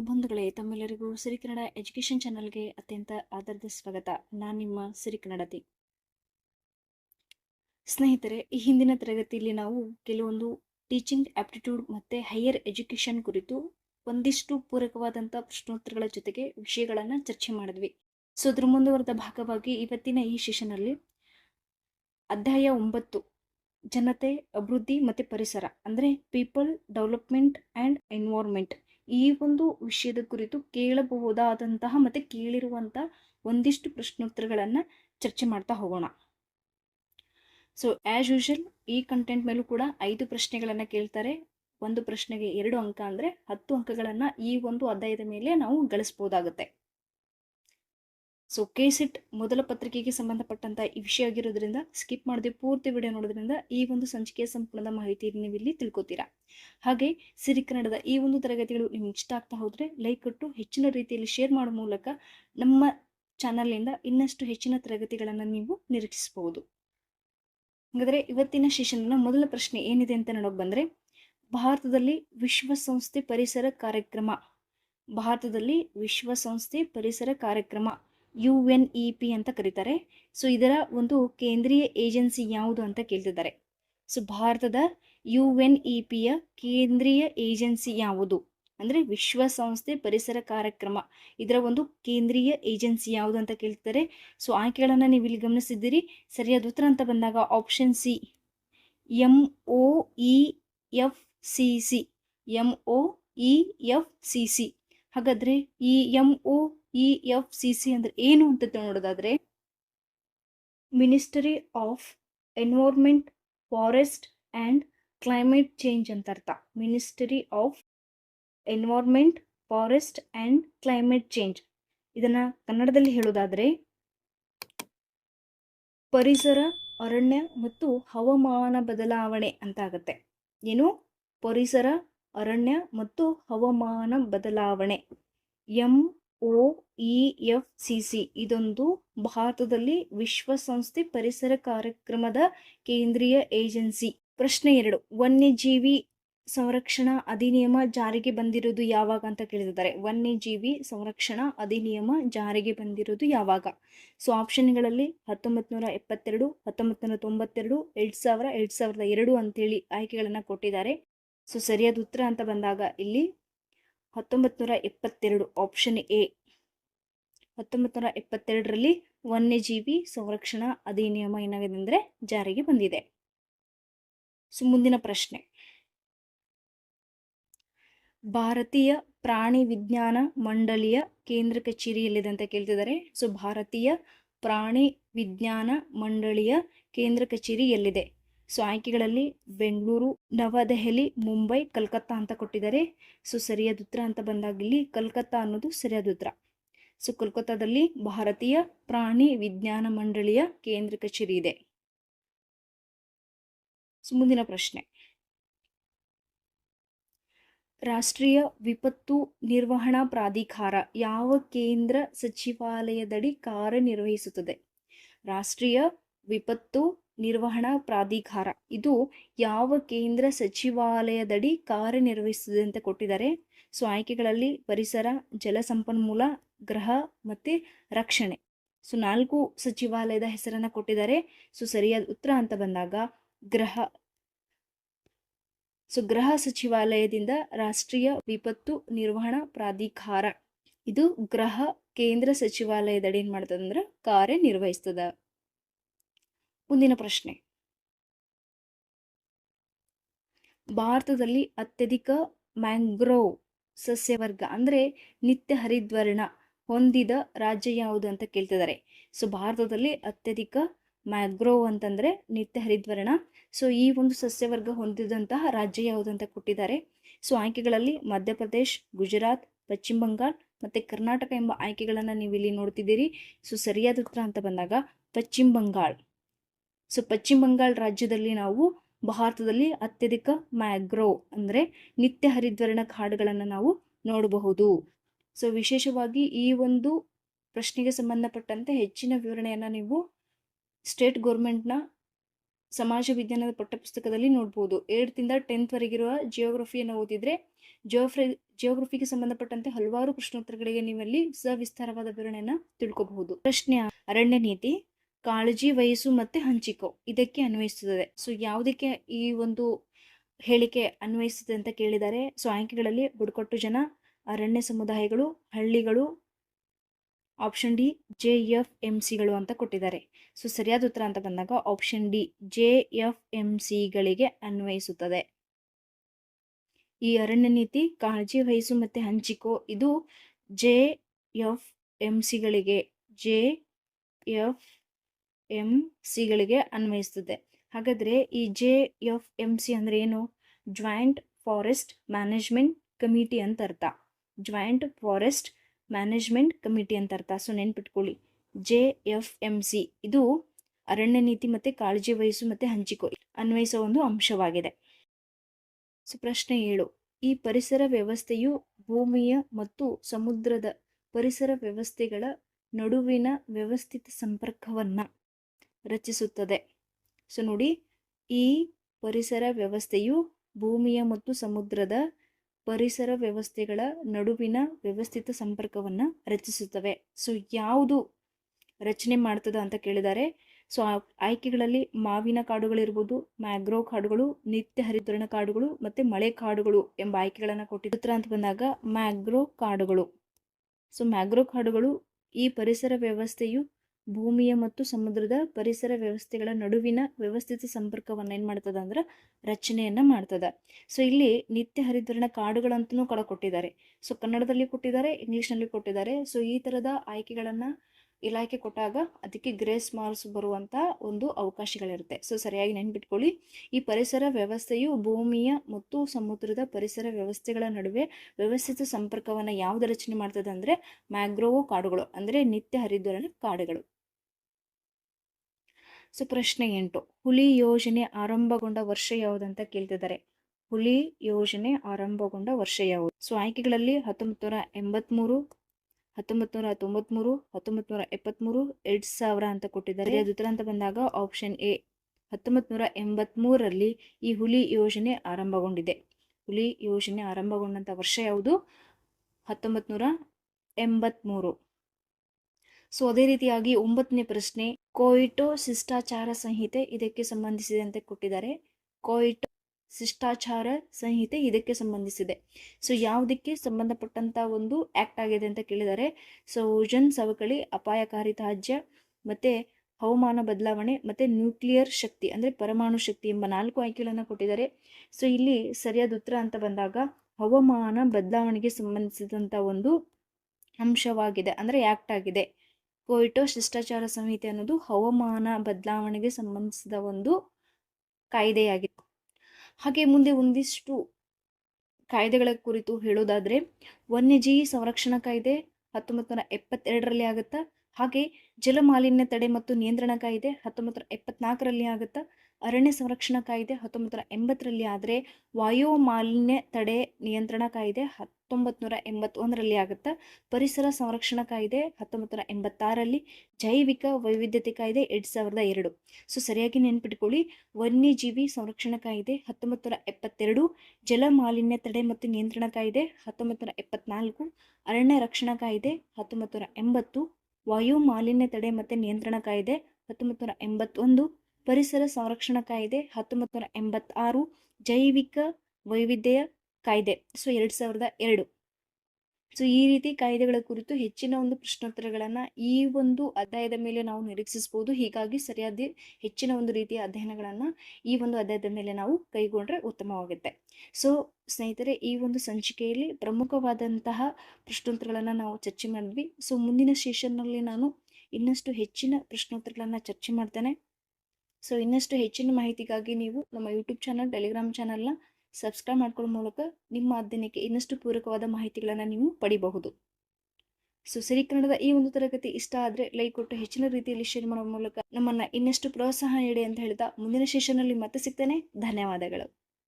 ಬಂಧುಗಳೇ, ತಮ್ಮೆಲ್ಲರಿಗೂ ಸಿರಿ ಕನ್ನಡ ಎಜುಕೇಷನ್ ಚಾನಲ್ಗೆ ಅತ್ಯಂತ ಆದರದ ಸ್ವಾಗತ. ನಾನು ನಿಮ್ಮ ಸಿರಿ ಕನ್ನಡತಿ. ಸ್ನೇಹಿತರೆ, ಈ ಹಿಂದಿನ ತರಗತಿಯಲ್ಲಿ ನಾವು ಕೆಲವೊಂದು ಟೀಚಿಂಗ್ ಆಪ್ಟಿಟ್ಯೂಡ್ ಮತ್ತು ಹೈಯರ್ ಎಜುಕೇಷನ್ ಕುರಿತು ಒಂದಿಷ್ಟು ಪೂರಕವಾದಂಥ ಪ್ರಶ್ನೋತ್ತರಗಳ ಜೊತೆಗೆ ವಿಷಯಗಳನ್ನು ಚರ್ಚೆ ಮಾಡಿದ್ವಿ. ಸೊ, ಅದ್ರ ಮುಂದುವರೆದ ಭಾಗವಾಗಿ ಇವತ್ತಿನ ಈ ಸೆಷನಲ್ಲಿ ಅಧ್ಯಾಯ ಒಂಬತ್ತು, ಜನತೆ, ಅಭಿವೃದ್ಧಿ ಮತ್ತು ಪರಿಸರ, ಅಂದರೆ ಪೀಪಲ್ ಡೆವಲಪ್ಮೆಂಟ್ ಆ್ಯಂಡ್ ಎನ್ವೈರ್ಮೆಂಟ್ ಈ ಒಂದು ವಿಷಯದ ಕುರಿತು ಕೇಳಬಹುದಾದಂತಹ ಮತ್ತು ಕೇಳಿರುವಂಥ ಒಂದಿಷ್ಟು ಪ್ರಶ್ನೋತ್ತರಗಳನ್ನು ಚರ್ಚೆ ಮಾಡ್ತಾ ಹೋಗೋಣ. ಸೊ ಆ್ಯಸ್ ಯೂಶಲ್ ಈ ಕಂಟೆಂಟ್ ಮೇಲೂ ಕೂಡ ಐದು ಪ್ರಶ್ನೆಗಳನ್ನು ಕೇಳ್ತಾರೆ. ಒಂದು ಪ್ರಶ್ನೆಗೆ ಎರಡು ಅಂಕ ಅಂದರೆ ಹತ್ತು ಅಂಕಗಳನ್ನು ಈ ಒಂದು ಅಧ್ಯಾಯದ ಮೇಲೆ ನಾವು ಗಳಿಸ್ಬೋದಾಗುತ್ತೆ ಸೊ ಕೆಸಿಟ್ ಮೊದಲ ಪತ್ರಿಕೆಗೆ ಸಂಬಂಧಪಟ್ಟಂತ ಈ ವಿಷಯ ಆಗಿರೋದ್ರಿಂದ ಸ್ಕಿಪ್ ಮಾಡದೆ ಪೂರ್ತಿ ವಿಡಿಯೋ ನೋಡೋದ್ರಿಂದ ಈ ಒಂದು ಸಂಚಿಕೆಯ ಸಂಪೂರ್ಣದ ಮಾಹಿತಿ ನೀವು ಇಲ್ಲಿ ತಿಳ್ಕೊತೀರಾ. ಹಾಗೆ ಸಿರಿ ಕನ್ನಡದ ಈ ಒಂದು ತರಗತಿಗಳು ನಿಮ್ಗೆ ಇಷ್ಟ ಆಗ್ತಾ ಹೋದರೆ ಲೈಕ್ ಕೊಟ್ಟು ಹೆಚ್ಚಿನ ರೀತಿಯಲ್ಲಿ ಶೇರ್ ಮಾಡೋ ಮೂಲಕ ನಮ್ಮ ಚಾನಲ್ನಿಂದ ಇನ್ನಷ್ಟು ಹೆಚ್ಚಿನ ತರಗತಿಗಳನ್ನು ನೀವು ನಿರೀಕ್ಷಿಸಬಹುದು. ಹಾಗಾದರೆ ಇವತ್ತಿನ ಸೆಷನ್ನ ಮೊದಲ ಪ್ರಶ್ನೆ ಏನಿದೆ ಅಂತ ನೋಡೋಕೆ ಬಂದರೆ, ಭಾರತದಲ್ಲಿ ವಿಶ್ವಸಂಸ್ಥೆ ಪರಿಸರ ಕಾರ್ಯಕ್ರಮ. ಭಾರತದಲ್ಲಿ ವಿಶ್ವಸಂಸ್ಥೆ ಪರಿಸರ ಕಾರ್ಯಕ್ರಮ. ಯು ಎನ್ ಇ ಪಿ ಅಂತ ಕರೀತಾರೆ. ಸೊ ಇದರ ಒಂದು ಕೇಂದ್ರೀಯ ಏಜೆನ್ಸಿ ಯಾವುದು ಅಂತ ಕೇಳ್ತಿದ್ದಾರೆ. ಸೊ ಭಾರತದ ಯು ಎನ್ ಇ ಪಿಯ ಕೇಂದ್ರೀಯ ಏಜೆನ್ಸಿ ಯಾವುದು? ಅಂದರೆ ವಿಶ್ವಸಂಸ್ಥೆ ಪರಿಸರ ಕಾರ್ಯಕ್ರಮ. ಇದರ ಒಂದು ಕೇಂದ್ರೀಯ ಏಜೆನ್ಸಿ ಯಾವುದು ಅಂತ ಕೇಳ್ತಾರೆ ಸೊ ಆಯ್ಕೆಗಳನ್ನು ನೀವು ಇಲ್ಲಿ ಗಮನಿಸಿದ್ದೀರಿ. ಸರಿಯಾದ ಉತ್ತರ ಅಂತ ಬಂದಾಗ option C M O E F C C M O E F C C ಹಾಗಾದರೆ ಈ M O E, F, C C ಅಂದರೆ ಏನು ಅಂತ ನೋಡೋದಾದರೆ ministry of environment forest and climate change ಅಂತ ಅರ್ಥ. Ministry of environment forest and climate change ಇದನ್ನು ಕನ್ನಡದಲ್ಲಿ ಹೇಳೋದಾದರೆ ಪರಿಸರ, ಅರಣ್ಯ ಮತ್ತು ಹವಾಮಾನ ಬದಲಾವಣೆ ಅಂತ ಆಗುತ್ತೆ. ಏನು? ಪರಿಸರ, ಅರಣ್ಯ ಮತ್ತು ಹವಾಮಾನ ಬದಲಾವಣೆ. M O E, F, C C ಇದೊಂದು ಭಾರತದಲ್ಲಿ ವಿಶ್ವಸಂಸ್ಥೆ ಪರಿಸರ ಕಾರ್ಯಕ್ರಮದ ಕೇಂದ್ರೀಯ ಏಜೆನ್ಸಿ. ಪ್ರಶ್ನೆ ಎರಡು, ವನ್ಯಜೀವಿ ಸಂರಕ್ಷಣಾ ಅಧಿನಿಯಮ ಜಾರಿಗೆ ಬಂದಿರೋದು ಯಾವಾಗ ಅಂತ ಕೇಳಿದ್ದಾರೆ ವನ್ಯಜೀವಿ ಸಂರಕ್ಷಣಾ ಅಧಿನಿಯಮ ಜಾರಿಗೆ ಬಂದಿರೋದು ಯಾವಾಗ? ಸೊ, ಆಪ್ಷನ್ಗಳಲ್ಲಿ ಹತ್ತೊಂಬತ್ತು ನೂರ ಎಪ್ಪತ್ತೆರಡು ಹತ್ತೊಂಬತ್ತು ನೂರ ತೊಂಬತ್ತೆರಡು, ಎರಡು ಸಾವಿರ, ಎರಡು ಸಾವಿರದ ಎರಡು ಅಂತೇಳಿ ಆಯ್ಕೆಗಳನ್ನು ಕೊಟ್ಟಿದ್ದಾರೆ. ಸೊ, ಸರಿಯಾದ ಉತ್ತರ ಅಂತ ಬಂದಾಗ ಇಲ್ಲಿ ಹತ್ತೊಂಬತ್ತು ನೂರ ಎಪ್ಪತ್ತೆರಡು ಆಪ್ಷನ್ ಎ ಹತ್ತೊಂಬತ್ತು ನೂರ ಎಪ್ಪತ್ತೆರಡರಲ್ಲಿ ವನ್ಯಜೀವಿ ಸಂರಕ್ಷಣಾ ಅಧಿನಿಯಮ ಏನಾಗಿದೆ ಜಾರಿಗೆ ಬಂದಿದೆ. ಸೊ, ಮುಂದಿನ ಪ್ರಶ್ನೆ. ಭಾರತೀಯ ಪ್ರಾಣಿ ವಿಜ್ಞಾನ ಮಂಡಳಿಯ ಕೇಂದ್ರ ಕಚೇರಿ ಎಲ್ಲಿದೆ ಅಂತ ಕೇಳ್ತಿದ್ದಾರೆ. ಸೊ, ಭಾರತೀಯ ಪ್ರಾಣಿ ವಿಜ್ಞಾನ ಮಂಡಳಿಯ ಕೇಂದ್ರ ಕಚೇರಿ ಎಲ್ಲಿದೆ? ಸೊ ಆಯ್ಕೆಗಳಲ್ಲಿ ಬೆಂಗಳೂರು, ನವದೆಹಲಿ, ಮುಂಬೈ, ಕಲ್ಕತ್ತಾ ಅಂತ ಕೊಟ್ಟಿದ್ದಾರೆ. ಸೊ, ಸರಿಯಾದ ಉತ್ತರ ಅಂತ ಬಂದಾಗ ಇಲ್ಲಿ ಕಲ್ಕತ್ತಾ ಅನ್ನೋದು ಸರಿಯಾದ ಉತ್ತರ. ಸೊ, ಕೋಲ್ಕತ್ತಾದಲ್ಲಿ ಭಾರತೀಯ ಪ್ರಾಣಿ ವಿಜ್ಞಾನ ಮಂಡಳಿಯ ಕೇಂದ್ರ ಕಚೇರಿ ಇದೆ. ಸೊ, ಮುಂದಿನ ಪ್ರಶ್ನೆ. ರಾಷ್ಟ್ರೀಯ ವಿಪತ್ತು ನಿರ್ವಹಣಾ ಪ್ರಾಧಿಕಾರ ಯಾವ ಕೇಂದ್ರ ಸಚಿವಾಲಯದಡಿ ಕಾರ್ಯನಿರ್ವಹಿಸುತ್ತದೆ? ರಾಷ್ಟ್ರೀಯ ವಿಪತ್ತು ನಿರ್ವಹಣಾ ಪ್ರಾಧಿಕಾರ. ಇದು ಯಾವ ಕೇಂದ್ರ ಸಚಿವಾಲಯದಡಿ ಕಾರ್ಯನಿರ್ವಹಿಸುತ್ತದೆ ಅಂತ ಕೊಟ್ಟಿದ್ದಾರೆ. ಸೊ, ಆಯ್ಕೆಗಳಲ್ಲಿ ಪರಿಸರ, ಜಲಸಂಪನ್ಮೂಲ, ಗ್ರಹ ಮತ್ತು ರಕ್ಷಣೆ. ಸೊ, ನಾಲ್ಕು ಸಚಿವಾಲಯದ ಹೆಸರನ್ನು ಕೊಟ್ಟಿದ್ದಾರೆ. ಸೊ, ಸರಿಯಾದ ಉತ್ತರ ಅಂತ ಬಂದಾಗ ಗ್ರಹ. ಸೊ ಗೃಹ ಸಚಿವಾಲಯದಿಂದ ರಾಷ್ಟ್ರೀಯ ವಿಪತ್ತು ನಿರ್ವಹಣಾ ಪ್ರಾಧಿಕಾರ. ಇದು ಗ್ರಹ ಕೇಂದ್ರ ಸಚಿವಾಲಯದಡಿ ಏನು ಮಾಡ್ತದೆ ಅಂದ್ರೆ ಕಾರ್ಯನಿರ್ವಹಿಸ್ತದ. ಮುಂದಿನ ಪ್ರಶ್ನೆ. ಭಾರತದಲ್ಲಿ ಅತ್ಯಧಿಕ ಮ್ಯಾಂಗ್ರೋವ್ ಸಸ್ಯವರ್ಗ ಅಂದರೆ ನಿತ್ಯ ಹರಿದ್ವರ್ಣ ಹೊಂದಿದ ರಾಜ್ಯ ಯಾವುದು ಅಂತ ಕೇಳ್ತಿದ್ದಾರೆ. ಸೊ ಭಾರತದಲ್ಲಿ ಅತ್ಯಧಿಕ ಮ್ಯಾಂಗ್ರೋವ್ ಅಂತಂದರೆ ನಿತ್ಯ ಹರಿದ್ವರ್ಣ. ಸೊ ಈ ಒಂದು ಸಸ್ಯವರ್ಗ ಹೊಂದಿದಂತಹ ರಾಜ್ಯ ಯಾವುದು ಅಂತ ಕೊಟ್ಟಿದ್ದಾರೆ. ಸೊ ಆಯ್ಕೆಗಳಲ್ಲಿ ಮಧ್ಯಪ್ರದೇಶ್, ಗುಜರಾತ್, ಪಶ್ಚಿಮ ಬಂಗಾಳ ಮತ್ತು ಕರ್ನಾಟಕ ಎಂಬ ಆಯ್ಕೆಗಳನ್ನು ನೀವು ಇಲ್ಲಿ ನೋಡ್ತಿದ್ದೀರಿ. ಸೊ ಸರಿಯಾದ ಉತ್ತರ ಅಂತ ಬಂದಾಗ ಪಶ್ಚಿಮ ಬಂಗಾಳ. ಸೊ ಪಶ್ಚಿಮ ಬಂಗಾಳ ರಾಜ್ಯದಲ್ಲಿ ನಾವು ಭಾರತದಲ್ಲಿ ಅತ್ಯಧಿಕ ಮ್ಯಾಗ್ರೋ ಅಂದರೆ ನಿತ್ಯ ಹರಿದ್ವರ್ಣ ಕಾಡುಗಳನ್ನು ನಾವು ನೋಡಬಹುದು ಸೊ ವಿಶೇಷವಾಗಿ ಈ ಒಂದು ಪ್ರಶ್ನೆಗೆ ಸಂಬಂಧಪಟ್ಟಂತೆ ಹೆಚ್ಚಿನ ವಿವರಣೆಯನ್ನು ನೀವು ಸ್ಟೇಟ್ ಗೌರ್ಮೆಂಟ್ನ ಸಮಾಜ ವಿಜ್ಞಾನದ ಪಠ್ಯಪುಸ್ತಕದಲ್ಲಿ ನೋಡ್ಬೋದು. ಏಳ್ತಿಂದ ಟೆಂತ್ವರೆಗಿರುವ ಜಿಯೋಗ್ರಫಿಯನ್ನು ಓದಿದ್ರೆ ಜಿಯೋಗ್ರಫಿ ಜಿಯೋಗ್ರಫಿಗೆ ಸಂಬಂಧಪಟ್ಟಂತೆ ಹಲವಾರು ಪ್ರಶ್ನೋತ್ತರಗಳಿಗೆ ನೀವಲ್ಲಿ ಸವಿಸ್ತಾರವಾದ ವಿವರಣೆಯನ್ನು ತಿಳ್ಕೋಬಹುದು. ಪ್ರಶ್ನೆ ಅರಣ್ಯ ನೀತಿ. ಕಾಳಜಿ ವಹಿಸು ಮತ್ತು ಹಂಚಿಕೋ. ಇದಕ್ಕೆ ಅನ್ವಯಿಸುತ್ತದೆ. ಸೊ ಯಾವುದಕ್ಕೆ ಈ ಒಂದು ಹೇಳಿಕೆ ಅನ್ವಯಿಸುತ್ತದೆ ಅಂತ ಕೇಳಿದ್ದಾರೆ ಸೊ, ಆಯ್ಕೆಗಳಲ್ಲಿ ಬುಡಕಟ್ಟು ಜನ, ಅರಣ್ಯ ಸಮುದಾಯಗಳು, ಹಳ್ಳಿಗಳು option D J F M ಸಿಗಳು ಅಂತ ಕೊಟ್ಟಿದ್ದಾರೆ. ಸೊ ಸರಿಯಾದ ಉತ್ತರ ಅಂತ ಬಂದಾಗ option D J F M ಸಿಗಳಿಗೆ ಅನ್ವಯಿಸುತ್ತದೆ. ಈ ಅರಣ್ಯ ನೀತಿ, ಕಾಳಜಿ ವಹಿಸು ಮತ್ತು ಹಂಚಿಕೋ, ಇದು ಜೆ ಎಫ್ ಎಂ ಸಿಗಳಿಗೆ ಜೆ ಎಫ್ ಎಂ ಸಿಗಳಿಗೆ ಅನ್ವಯಿಸ್ತದೆ ಹಾಗಾದರೆ ಈ ಜೆ ಎಫ್ ಎಂ ಸಿ ಅಂದರೆ ಏನು? ಜಾಯಿಂಟ್ ಫಾರೆಸ್ಟ್ ಮ್ಯಾನೇಜ್ಮೆಂಟ್ ಕಮಿಟಿ ಅಂತ ಅರ್ಥ. ಜಾಯಿಂಟ್ ಫಾರೆಸ್ಟ್ ಮ್ಯಾನೇಜ್ಮೆಂಟ್ ಕಮಿಟಿ ಅಂತ ಅರ್ಥ. ಸೊ ನೆನ್ಪಿಟ್ಕೊಳ್ಳಿ. ಜೆ ಎಫ್ ಎಂ ಸಿ ಇದು ಅರಣ್ಯ ನೀತಿ ಮತ್ತು ಕಾಳಜಿ ವಹಿಸು ಮತ್ತು ಹಂಚಿಕೊ ಅನ್ವಯಿಸೋ ಒಂದು ಅಂಶವಾಗಿದೆ. ಸೊ, ಪ್ರಶ್ನೆ ಏಳು. ಈ ಪರಿಸರ ವ್ಯವಸ್ಥೆಯು ಭೂಮಿಯ ಮತ್ತು ಸಮುದ್ರದ ಪರಿಸರ ವ್ಯವಸ್ಥೆಗಳ ನಡುವಿನ ವ್ಯವಸ್ಥಿತ ಸಂಪರ್ಕವನ್ನು ರಚಿಸುತ್ತದೆ. ಸೊ, ನೋಡಿ, ಈ ಪರಿಸರ ವ್ಯವಸ್ಥೆಯು ಭೂಮಿಯ ಮತ್ತು ಸಮುದ್ರದ ಪರಿಸರ ವ್ಯವಸ್ಥೆಗಳ ನಡುವಿನ ವ್ಯವಸ್ಥಿತ ಸಂಪರ್ಕವನ್ನು ರಚಿಸುತ್ತವೆ. ಸೊ, ಯಾವುದು ರಚನೆ ಮಾಡ್ತದ ಅಂತ ಕೇಳಿದ್ದಾರೆ ಸೊ ಆಯ್ಕೆಗಳಲ್ಲಿ ಮಾವಿನ ಕಾಡುಗಳಿರ್ಬೋದು ಮ್ಯಾಗ್ರೋ ಕಾಡುಗಳು, ನಿತ್ಯ ಹರಿದ್ರಣ ಕಾಡುಗಳು ಮತ್ತು ಮಳೆ ಕಾಡುಗಳು ಎಂಬ ಆಯ್ಕೆಗಳನ್ನು ಕೊಟ್ಟಿದ್ದು ಉತ್ತರ ಅಂತ ಬಂದಾಗ ಮ್ಯಾಗ್ರೋ ಕಾಡುಗಳು. ಸೊ ಮ್ಯಾಗ್ರೋ ಕಾಡುಗಳು ಈ ಪರಿಸರ ವ್ಯವಸ್ಥೆಯು ಭೂಮಿಯ ಮತ್ತು ಸಮುದ್ರದ ಪರಿಸರ ವ್ಯವಸ್ಥೆಗಳ ನಡುವಿನ ವ್ಯವಸ್ಥಿತ ಸಂಪರ್ಕವನ್ನು ಏನು ಮಾಡ್ತದೆ ಅಂದ್ರೆ ರಚನೆಯನ್ನು ಮಾಡ್ತದೆ. ಸೊ ಇಲ್ಲಿ ನಿತ್ಯ ಹರಿದ್ವರ್ಣ ಕಾಡುಗಳಂತೂ ಕೂಡ ಕೊಟ್ಟಿದ್ದಾರೆ. ಸೊ ಕನ್ನಡದಲ್ಲಿ ಕೊಟ್ಟಿದ್ದಾರೆ, ಇಂಗ್ಲೀಷ್ನಲ್ಲಿ ಕೊಟ್ಟಿದ್ದಾರೆ. ಸೊ ಈ ಥರದ ಆಯ್ಕೆಗಳನ್ನು ಇಲಾಖೆ ಕೊಟ್ಟಾಗ ಅದಕ್ಕೆ ಗ್ರೇಸ್ ಮಾರ್ಸ್ ಬರುವಂಥ ಒಂದು ಅವಕಾಶಗಳಿರುತ್ತೆ. ಸೊ ಸರಿಯಾಗಿ ನೆನ್ಪಿಟ್ಕೊಳ್ಳಿ. ಈ ಪರಿಸರ ವ್ಯವಸ್ಥೆಯು ಭೂಮಿಯ ಮತ್ತು ಸಮುದ್ರದ ಪರಿಸರ ವ್ಯವಸ್ಥೆಗಳ ನಡುವೆ ವ್ಯವಸ್ಥಿತ ಸಂಪರ್ಕವನ್ನು ಯಾವ್ದು ರಚನೆ ಮಾಡ್ತದೆ ಅಂದರೆ ಮ್ಯಾಗ್ರೋವೋ ಕಾಡುಗಳು, ಅಂದರೆ ನಿತ್ಯ ಹರಿದ್ವರ್ಣ ಕಾಡುಗಳು. ಸೊ ಪ್ರಶ್ನೆ ಎಂಟು, ಹುಲಿ ಯೋಜನೆ ಆರಂಭಗೊಂಡ ವರ್ಷ ಯಾವುದಂತ ಕೇಳ್ತಿದ್ದಾರೆ? ಹುಲಿ ಯೋಜನೆ ಆರಂಭಗೊಂಡ ವರ್ಷ ಯಾವುದು? ಸೊ ಆಯ್ಕೆಗಳಲ್ಲಿ ಹತ್ತೊಂಬತ್ತು ನೂರ ಎಂಬತ್ಮೂರು ಹತ್ತೊಂಬತ್ತು ನೂರ ತೊಂಬತ್ಮೂರು ಹತ್ತೊಂಬತ್ತು ನೂರ ಎಪ್ಪತ್ಮೂರು, ಎರಡು ಸಾವಿರ ಅಂತ ಕೊಟ್ಟಿದ್ದಾರೆ. ಅದು ಉತ್ತರ ಅಂತ ಬಂದಾಗ ಆಪ್ಷನ್ ಎ ಹತ್ತೊಂಬತ್ತು ನೂರ ಎಂಬತ್ಮೂರರಲ್ಲಿ ಈ ಹುಲಿ ಯೋಜನೆ ಆರಂಭಗೊಂಡಿದೆ. ಹುಲಿ ಯೋಜನೆ ಆರಂಭಗೊಂಡಂಥ ವರ್ಷ ಯಾವುದು? ಹತ್ತೊಂಬತ್ತು ನೂರ ಎಂಬತ್ಮೂರು. ಸೊ, ಅದೇ ರೀತಿಯಾಗಿ ಒಂಬತ್ತನೇ ಪ್ರಶ್ನೆ, ಕೋಯಿಟೋ ಶಿಷ್ಟಾಚಾರ ಸಂಹಿತೆ ಇದಕ್ಕೆ ಸಂಬಂಧಿಸಿದಂತೆ ಕೊಟ್ಟಿದ್ದಾರೆ. ಕೋಯಿಟೋ ಶಿಷ್ಟಾಚಾರ ಸಂಹಿತೆ ಇದಕ್ಕೆ ಸಂಬಂಧಿಸಿದೆ. ಸೊ, ಯಾವುದಕ್ಕೆ ಸಂಬಂಧಪಟ್ಟಂತ ಒಂದು ಆಕ್ಟ್ ಆಗಿದೆ ಅಂತ ಕೇಳಿದ್ದಾರೆ ಸೊ ಓಜನ್ ಸವಕಳಿ, ಅಪಾಯಕಾರಿ ತ್ಯಾಜ್ಯ, ಮತ್ತೆ ಹವಾಮಾನ ಬದಲಾವಣೆ, ಮತ್ತೆ ನ್ಯೂಕ್ಲಿಯರ್ ಶಕ್ತಿ, ಅಂದ್ರೆ ಪರಮಾಣು ಶಕ್ತಿ ಎಂಬ ನಾಲ್ಕು ಆಯ್ಕೆಗಳನ್ನು ಕೊಟ್ಟಿದ್ದಾರೆ. ಸೊ, ಇಲ್ಲಿ ಸರಿಯಾದ ಉತ್ತರ ಅಂತ ಬಂದಾಗ, ಹವಾಮಾನ ಬದಲಾವಣೆಗೆ ಸಂಬಂಧಿಸಿದಂತ ಒಂದು ಅಂಶವಾಗಿದೆ, ಅಂದ್ರೆ ಆಕ್ಟ್ ಆಗಿದೆ. ಕೊಯ್ಟೋ ಶಿಷ್ಟಾಚಾರ ಸಂಹಿತೆ ಅನ್ನೋದು ಹವಾಮಾನ ಬದಲಾವಣೆಗೆ ಸಂಬಂಧಿಸಿದ ಒಂದು ಕಾಯ್ದೆಯಾಗಿದೆ. ಹಾಗೆ ಮುಂದೆ ಒಂದಿಷ್ಟು ಕಾಯ್ದೆಗಳ ಕುರಿತು ಹೇಳೋದಾದ್ರೆ, ವನ್ಯಜೀವಿ ಸಂರಕ್ಷಣಾ ಕಾಯ್ದೆ ಹತ್ತೊಂಬತ್ತು ನೂರ ಎಪ್ಪತ್ತೆರಡರಲ್ಲಿ ಆಗುತ್ತಾ, ಹಾಗೆ ಜಲಮಾಲಿನ್ಯ ತಡೆ ಮತ್ತು ನಿಯಂತ್ರಣ ಕಾಯ್ದೆ ಹತ್ತೊಂಬತ್ತು ನೂರ ಎಪ್ಪತ್ನಾಲ್ಕರಲ್ಲಿ ಆಗುತ್ತಾ ಅರಣ್ಯ ಸಂರಕ್ಷಣಾ ಕಾಯ್ದೆ ಹತ್ತೊಂಬತ್ತು ನೂರ ಎಂಬತ್ತರಲ್ಲಿ ಆದರೆ ವಾಯು ಮಾಲಿನ್ಯ ತಡೆ ನಿಯಂತ್ರಣ ಕಾಯ್ದೆ ಹತ್ತೊಂಬತ್ತು ನೂರ ಎಂಬತ್ತೊಂದರಲ್ಲಿ ಆಗುತ್ತೆ. ಪರಿಸರ ಸಂರಕ್ಷಣಾ ಕಾಯ್ದೆ ಹತ್ತೊಂಬತ್ತು ನೂರ ಎಂಬತ್ತಾರರಲ್ಲಿ ಜೈವಿಕ ವೈವಿಧ್ಯತೆ ಕಾಯ್ದೆ ಎರಡು ಸಾವಿರದ ಎರಡು. ಸೊ ಸರಿಯಾಗಿ ನೆನ್ಪಿಟ್ಕೊಳ್ಳಿ. ವನ್ಯಜೀವಿ ಸಂರಕ್ಷಣಾ ಕಾಯ್ದೆ ಹತ್ತೊಂಬತ್ತು ನೂರ ಎಪ್ಪತ್ತೆರಡು ಜಲ ಮಾಲಿನ್ಯ ತಡೆ ಮತ್ತು ನಿಯಂತ್ರಣ ಕಾಯ್ದೆ ಹತ್ತೊಂಬತ್ತು ನೂರ ಎಪ್ಪತ್ನಾಲ್ಕು, ಅರಣ್ಯ ರಕ್ಷಣಾ ಕಾಯ್ದೆ ಹತ್ತೊಂಬತ್ತು ನೂರ ಎಂಬತ್ತು ವಾಯು ಮಾಲಿನ್ಯ ತಡೆ ಮತ್ತು ನಿಯಂತ್ರಣ ಕಾಯ್ದೆ ಹತ್ತೊಂಬತ್ತು ನೂರ ಎಂಬತ್ತೊಂದು ಪರಿಸರ ಸಂರಕ್ಷಣಾ ಕಾಯ್ದೆ ಹತ್ತೊಂಬತ್ತು ನೂರ ಎಂಬತ್ತಾರು ಜೈವಿಕ ವೈವಿಧ್ಯ ಕಾಯ್ದೆ. ಸೊ, ಎರಡು ಸಾವಿರದ ಎರಡು. ಸೊ, ಈ ರೀತಿ ಕಾಯ್ದೆಗಳ ಕುರಿತು ಹೆಚ್ಚಿನ ಒಂದು ಪ್ರಶ್ನೋತ್ತರಗಳನ್ನು ಈ ಒಂದು ಅಧ್ಯಾಯದ ಮೇಲೆ ನಾವು ನಿರೀಕ್ಷಿಸ್ಬೋದು. ಹೀಗಾಗಿ ಸರಿಯಾದ ಹೆಚ್ಚಿನ ಒಂದು ರೀತಿಯ ಅಧ್ಯಯನಗಳನ್ನು ಈ ಒಂದು ಅಧ್ಯಾಯದ ಮೇಲೆ ನಾವು ಕೈಗೊಂಡ್ರೆ ಉತ್ತಮವಾಗುತ್ತೆ. ಸೊ, ಸ್ನೇಹಿತರೆ, ಈ ಒಂದು ಸಂಚಿಕೆಯಲ್ಲಿ ಪ್ರಮುಖವಾದಂತಹ ಪ್ರಶ್ನೋತ್ತರಗಳನ್ನು ನಾವು ಚರ್ಚೆ ಮಾಡಿದ್ವಿ. ಸೊ, ಮುಂದಿನ ಸೆಷನ್ನಲ್ಲಿ ನಾನು ಇನ್ನಷ್ಟು ಹೆಚ್ಚಿನ ಪ್ರಶ್ನೋತ್ತರಗಳನ್ನು ಚರ್ಚೆ ಮಾಡ್ತೇನೆ. ಸೊ ಇನ್ನಷ್ಟು ಹೆಚ್ಚಿನ ಮಾಹಿತಿಗಾಗಿ ನೀವು ನಮ್ಮ ಯೂಟ್ಯೂಬ್ ಚಾನಲ್ ಟೆಲಿಗ್ರಾಮ್ ಚಾನಲ್ನ ಸಬ್ಸ್ಕ್ರೈಬ್ ಮಾಡ್ಕೊಳ್ಳೋ ಮೂಲಕ ನಿಮ್ಮ ಅಧ್ಯಯನಕ್ಕೆ ಇನ್ನಷ್ಟು ಪೂರಕವಾದ ಮಾಹಿತಿಗಳನ್ನು ನೀವು ಪಡಿಬಹುದು. ಸೊ ಸಿರಿ ಕನ್ನಡದ ಈ ಒಂದು ತರಗತಿ ಇಷ್ಟ ಆದರೆ ಲೈಕ್ ಕೊಟ್ಟು ಹೆಚ್ಚಿನ ರೀತಿಯಲ್ಲಿ ಶೇರ್ ಮಾಡೋ ಮೂಲಕ ನಮ್ಮನ್ನು ಇನ್ನಷ್ಟು ಪ್ರೋತ್ಸಾಹ ನೀಡಿ ಅಂತ ಹೇಳ್ತಾ ಮುಂದಿನ ಸೆಷನ್ನಲ್ಲಿ ಮತ್ತೆ ಸಿಗ್ತೇನೆ. ಧನ್ಯವಾದಗಳು.